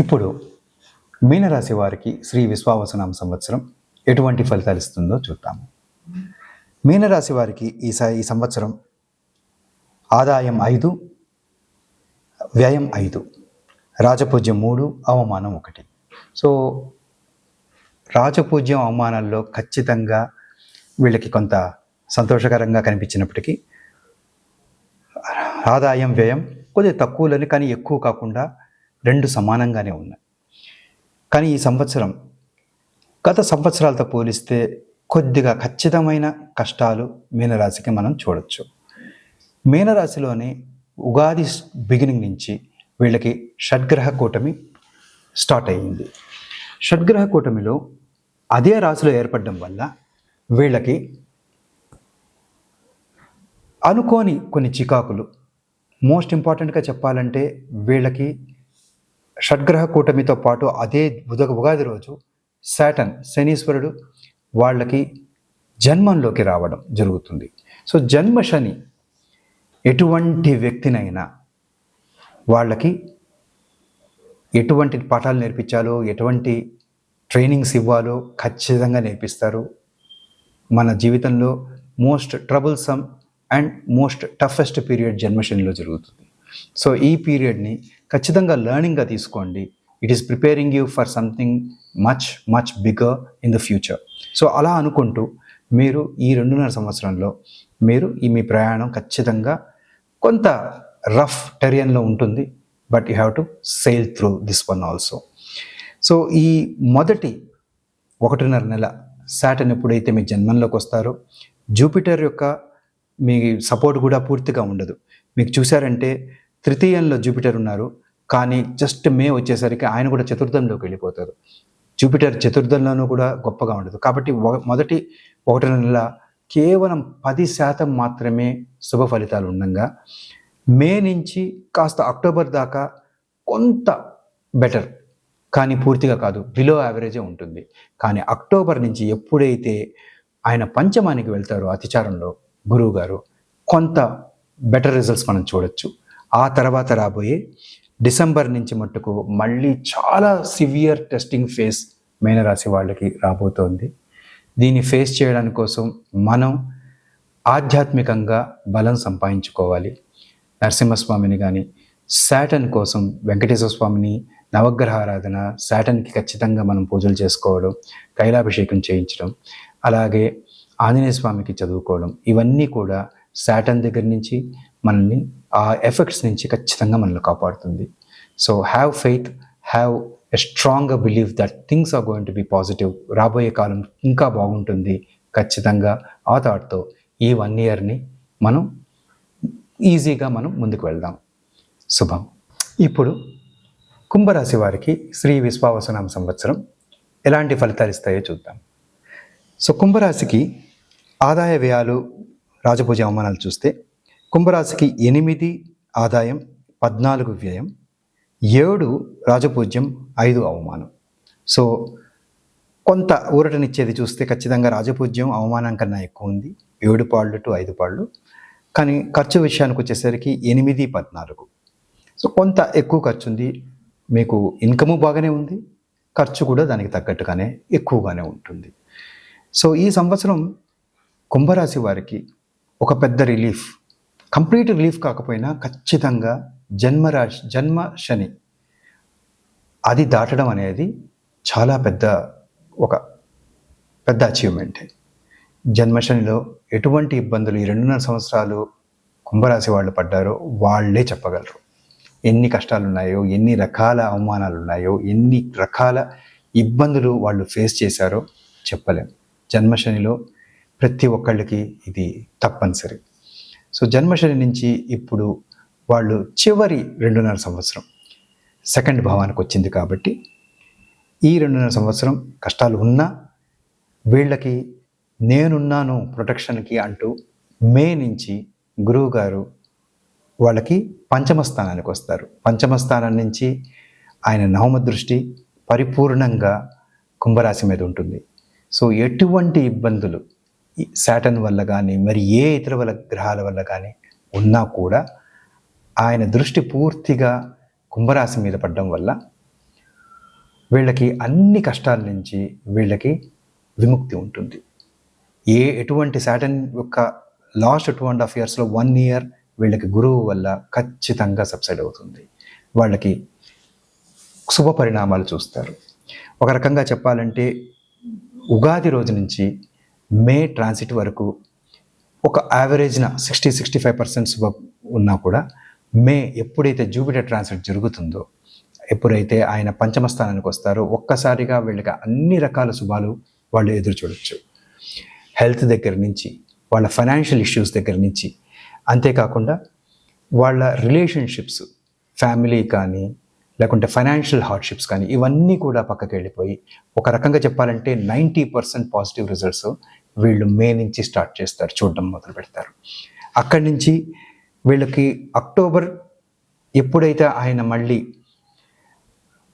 ఇప్పుడు మీనరాశి వారికి శ్రీ విశ్వావసనామ సంవత్సరం ఎటువంటి ఫలితాలు ఇస్తుందో చూద్దాము. మీనరాశి వారికి ఈ స ఈ సంవత్సరం ఆదాయం ఐదు వ్యయం ఐదు రాజపూజ్యం మూడు అవమానం ఒకటి. సో రాజపూజ్యం అవమానాల్లో ఖచ్చితంగా వీళ్ళకి కొంత సంతోషకరంగా కనిపించినప్పటికీ ఆదాయం వ్యయం కొద్దిగా తక్కువలని కానీ ఎక్కువ కాకుండా రెండు సమానంగానే ఉన్నాయి. కానీ ఈ సంవత్సరం గత సంవత్సరాలతో పోలిస్తే కొద్దిగా ఖచ్చితమైన కష్టాలు మీనరాశికి మనం చూడొచ్చు. మీనరాశిలోని ఉగాది బిగినింగ్ నుంచి వీళ్ళకి షడ్గ్రహ కూటమి స్టార్ట్ అయ్యింది. షడ్గ్రహ కూటమిలో అదే రాశిలో ఏర్పడడం వల్ల వీళ్ళకి అనుకోని కొన్ని చికాకులు. మోస్ట్ ఇంపార్టెంట్గా చెప్పాలంటే వీళ్ళకి షడ్గ్రహ కూటమితో పాటు అదే బుధ ఉగాది రోజు శాటన్ శనీశ్వరుడు వాళ్ళకి జన్మంలోకి రావడం జరుగుతుంది. సో జన్మ శని ఎటువంటి వ్యక్తినైనా వాళ్ళకి ఎటువంటి పాఠాలు నేర్పించాలో ఎటువంటి ట్రైనింగ్స్ ఇవ్వాలో ఖచ్చితంగా నేర్పిస్తారు. మన జీవితంలో most troublesome and most toughest period జన్మశనిలో జరుగుతుంది. సో ఈ పీరియడ్ని ఖచ్చితంగా లెర్నింగ్గా తీసుకోండి. It is preparing you for something much much bigger in the future so అలా అనుకుంటూ మీరు ఈ రెండున్నర సంవత్సరంలో మీరు ఈ మీ ప్రయాణం ఖచ్చితంగా కొంత రఫ్ టెరియన్లో ఉంటుంది. But you have to sail through this one also so ఈ మొదటి ఒకటిన్నర నెల సాటర్న్ ఎప్పుడైతే మీ జన్మంలోకి వస్తారో జూపిటర్ యొక్క మీ సపోర్ట్ కూడా పూర్తిగా ఉండదు. మీకు చూసారంటే తృతీయంలో జూపిటర్ ఉన్నారు. కానీ జస్ట్ మే వచ్చేసరికి ఆయన కూడా చతుర్థంలోకి వెళ్ళిపోతారు. జూపిటర్ చతుర్థంలోనూ కూడా గొప్పగా ఉండదు. కాబట్టి మొదటి ఒకటి నెల కేవలం పది శాతం మాత్రమే శుభ ఫలితాలు ఉండగా మే నుంచి కాస్త అక్టోబర్ దాకా కొంత బెటర్. కానీ పూర్తిగా కాదు బిలో యావరేజే ఉంటుంది. కానీ అక్టోబర్ నుంచి ఎప్పుడైతే ఆయన పంచమానికి వెళ్తారో అతిచారంలో గురువు గారు కొంత బెటర్ రిజల్ట్స్ మనం చూడొచ్చు. ఆ తర్వాత రాబోయే డిసెంబర్ నుంచి మట్టుకు మళ్ళీ చాలా సివియర్ టెస్టింగ్ ఫేస్ మేనరాశి వాళ్ళకి రాబోతోంది. దీన్ని ఫేస్ చేయడానికి కోసం మనం ఆధ్యాత్మికంగా బలం సంపాదించుకోవాలి. నరసింహస్వామిని కానీ శాటన్ కోసం వెంకటేశ్వర స్వామిని నవగ్రహ ఆరాధన శాటన్కి ఖచ్చితంగా మనం పూజలు చేసుకోవడం తైలాభిషేకం చేయించడం అలాగే ఆంజనేయ స్వామికి చదువుకోవడం ఇవన్నీ కూడా శాటన్ దగ్గర నుంచి మనల్ని ఆ ఎఫెక్ట్స్ నుంచి ఖచ్చితంగా మనల్ని కాపాడుతుంది. So have faith have a strong believe that things are going to be positive రాబోయే కాలం ఇంకా బాగుంటుంది. ఖచ్చితంగా ఆ థాట్తో ఈ వన్ ఇయర్ని మనం ఈజీగా మనం ముందుకు వెళ్దాం. శుభం. ఇప్పుడు కుంభరాశి వారికి శ్రీ విశ్వావసనామ సంవత్సరం ఎలాంటి ఫలితాలు ఇస్తాయో చూద్దాం. సో కుంభరాశికి ఆదాయ వ్యయాలు రాజపూజ అవమానాలు చూస్తే కుంభరాశికి ఎనిమిది ఆదాయం పద్నాలుగు వ్యయం ఏడు రాజపూజ్యం ఐదు అవమానం. సో కొంత ఊరటనిచ్చేది చూస్తే ఖచ్చితంగా రాజపూజ్యం అవమానం కన్నా ఎక్కువ ఉంది. ఏడు పాళ్ళు టు ఐదు పాళ్ళు. కానీ ఖర్చు విషయానికి వచ్చేసరికి ఎనిమిది పద్నాలుగు. సో కొంత ఎక్కువ ఖర్చు ఉంది. మీకు ఇన్కము బాగానే ఉంది. ఖర్చు కూడా దానికి తగ్గట్టుగానే ఎక్కువగానే ఉంటుంది. సో ఈ సంవత్సరం కుంభరాశి వారికి ఒక పెద్ద రిలీఫ్. కంప్లీట్ రిలీఫ్ కాకపోయినా ఖచ్చితంగా జన్మరాశి జన్మ శని. అది దాటడం అనేది చాలా పెద్ద ఒక పెద్ద అచీవ్మెంట్ జన్మశనిలో ఎటువంటి ఇబ్బందులు ఈ రెండున్నర సంవత్సరాలు కుంభరాశి వాళ్ళు పడ్డారో వాళ్ళే చెప్పగలరు. ఎన్ని కష్టాలు ఉన్నాయో ఎన్ని రకాల అవమానాలు ఉన్నాయో ఎన్ని రకాల ఇబ్బందులు వాళ్ళు ఫేస్ చేశారో చెప్పలేం. జన్మశనిలో ప్రతి ఒక్కళ్ళకి ఇది తప్పనిసరి. సో జన్మశని నుంచి ఇప్పుడు వాళ్ళు చివరి రెండున్నర సంవత్సరం. సెకండ్ భావానికి వచ్చింది కాబట్టి ఈ రెండున్నర సంవత్సరం కష్టాలు ఉన్నా వీళ్ళకి నేనున్నాను ప్రొటెక్షన్కి అంటూ మే నుంచి గురువు గారు వాళ్ళకి పంచమ స్థానానికి వస్తారు. పంచమ స్థానం నుంచి ఆయన నవమ దృష్టి పరిపూర్ణంగా కుంభరాశి మీద ఉంటుంది. సో ఎటువంటి ఇబ్బందులు శాటన్ వల్ల కానీ మరి ఏ ఇతర వల్ల గ్రహాల వల్ల కానీ ఉన్నా కూడా ఆయన దృష్టి పూర్తిగా కుంభరాశి మీద పడడం వల్ల వీళ్ళకి అన్ని కష్టాల నుంచి వీళ్ళకి విముక్తి ఉంటుంది. ఏ ఎటువంటి శాటన్ యొక్క లాస్ట్ టూ అండ్ హాఫ్ ఇయర్స్లో వన్ ఇయర్ వీళ్ళకి గురువు వల్ల ఖచ్చితంగా సబ్సైడ్ అవుతుంది. వాళ్ళకి శుభ పరిణామాలు చూస్తారు. ఒక రకంగా చెప్పాలంటే ఉగాది రోజు నుంచి మే ట్రాన్సిట్ వరకు ఒక యావరేజ్న సిక్స్టీ సిక్స్టీ ఫైవ్ పర్సెంట్ శుభ ఉన్నా కూడా మే ఎప్పుడైతే జూపిటర్ ట్రాన్సిట్ జరుగుతుందో ఎప్పుడైతే ఆయన పంచమ స్థానానికి వస్తారో ఒక్కసారిగా వీళ్ళకి అన్ని రకాల శుభాలు వాళ్ళు ఎదురు చూడొచ్చు. హెల్త్ దగ్గర నుంచి వాళ్ళ ఫైనాన్షియల్ ఇష్యూస్ దగ్గర నుంచి అంతేకాకుండా వాళ్ళ రిలేషన్షిప్స్ ఫ్యామిలీ కానీ లేకుంటే ఫైనాన్షియల్ హార్డ్షిప్స్ కానీ ఇవన్నీ కూడా పక్కకి వెళ్ళిపోయి ఒక రకంగా చెప్పాలంటే నైంటీ పర్సెంట్ పాజిటివ్ రిజల్ట్స్ వీళ్ళు మే నుంచి స్టార్ట్ చేస్తారు చూడడం మొదలు పెడతారు. అక్కడి నుంచి వీళ్ళకి అక్టోబర్ ఎప్పుడైతే ఆయన మళ్ళీ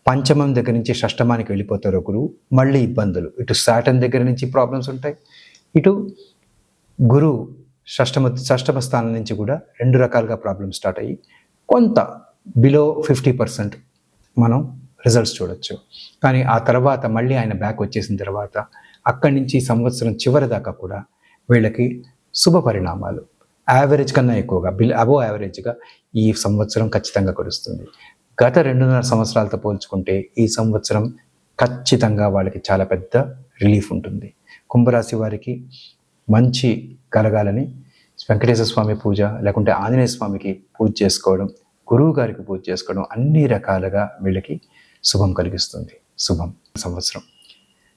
పంచమం దగ్గర నుంచి షష్టమానికి వెళ్ళిపోతారో గురువు మళ్ళీ ఇబ్బందులు. ఇటు సాటన్ దగ్గర నుంచి ప్రాబ్లమ్స్ ఉంటాయి. ఇటు గురువు షష్టమ షష్టమ స్థానం నుంచి కూడా రెండు రకాలుగా ప్రాబ్లమ్స్ స్టార్ట్ అయ్యి కొంత బిలో ఫిఫ్టీ పర్సెంట్ మనం రిజల్ట్స్ చూడొచ్చు. కానీ ఆ తర్వాత మళ్ళీ ఆయన బ్యాక్ వచ్చేసిన తర్వాత అక్కడి నుంచి సంవత్సరం చివరి దాకా కూడా వీళ్ళకి శుభ పరిణామాలు. యావరేజ్ కన్నా ఎక్కువగా బిల్ అబో యావరేజ్గా ఈ సంవత్సరం ఖచ్చితంగా కురుస్తుంది. గత రెండున్నర సంవత్సరాలతో పోల్చుకుంటే ఈ సంవత్సరం ఖచ్చితంగా వాళ్ళకి చాలా పెద్ద రిలీఫ్ ఉంటుంది. కుంభరాశి వారికి మంచి కలగాలని వెంకటేశ్వర స్వామి పూజ లేకుంటే ఆంజనేయ స్వామికి పూజ చేసుకోవడం గురువు గారికి పూజ చేసుకోవడం అన్ని రకాలుగా వీళ్ళకి శుభం కలిగిస్తుంది. శుభం. సంవత్సరం.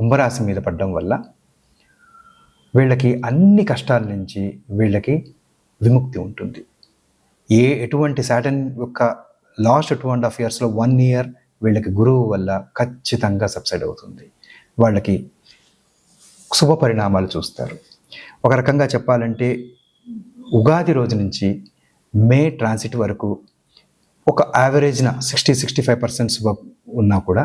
కుంభరాశి మీద పడడం వల్ల వీళ్ళకి అన్ని కష్టాల నుంచి వీళ్ళకి విముక్తి ఉంటుంది. ఏ ఎటువంటి సాటన్ యొక్క లాస్ట్ టూ అండ్ హాఫ్ ఇయర్స్లో వన్ ఇయర్ వీళ్ళకి గురువు వల్ల ఖచ్చితంగా సబ్సైడ్ అవుతుంది. వాళ్ళకి శుభ పరిణామాలు చూస్తారు. ఒక రకంగా చెప్పాలంటే ఉగాది రోజు నుంచి మే ట్రాన్సిట్ వరకు ఒక యావరేజ్న సిక్స్టీ సిక్స్టీ ఫైవ్ పర్సెంట్ శుభ ఉన్నా కూడా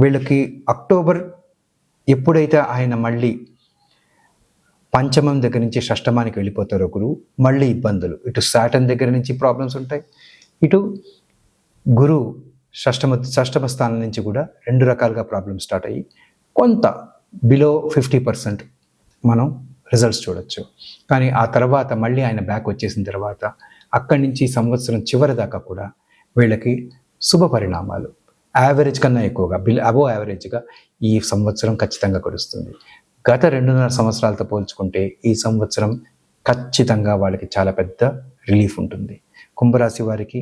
వీళ్ళకి అక్టోబర్ ఎప్పుడైతే ఆయన మళ్ళీ పంచమం దగ్గర నుంచి షష్టమానికి వెళ్ళిపోతారో గురువు మళ్ళీ ఇబ్బందులు. ఇటు సాటన్ దగ్గర నుంచి ప్రాబ్లమ్స్ ఉంటాయి. ఇటు గురువు షష్టమ షష్టమ స్థానం నుంచి కూడా రెండు రకాలుగా ప్రాబ్లమ్స్ స్టార్ట్ అయ్యి కొంత బిలో ఫిఫ్టీ పర్సెంట్ మనం రిజల్ట్స్ చూడొచ్చు. కానీ ఆ తర్వాత మళ్ళీ ఆయన బ్యాక్ వచ్చేసిన తర్వాత అక్కడి నుంచి సంవత్సరం చివరి దాకా కూడా వీళ్ళకి శుభ పరిణామాలు. యావరేజ్ కన్నా ఎక్కువగా బిల్ అబో యావరేజ్గా ఈ సంవత్సరం ఖచ్చితంగా కురుస్తుంది గత రెండున్నర సంవత్సరాలతో పోల్చుకుంటే ఈ సంవత్సరం ఖచ్చితంగా వాళ్ళకి చాలా పెద్ద రిలీఫ్ ఉంటుంది. కుంభరాశి వారికి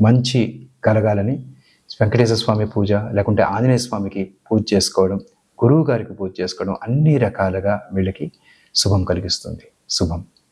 మంచి కలగాలని వెంకటేశ్వర స్వామి పూజ లేకుంటే ఆంజనేయ స్వామికి పూజ చేసుకోవడం గురువు గారికి పూజ చేసుకోవడం అన్ని రకాలుగా వీళ్ళకి శుభం కలిగిస్తుంది. శుభం.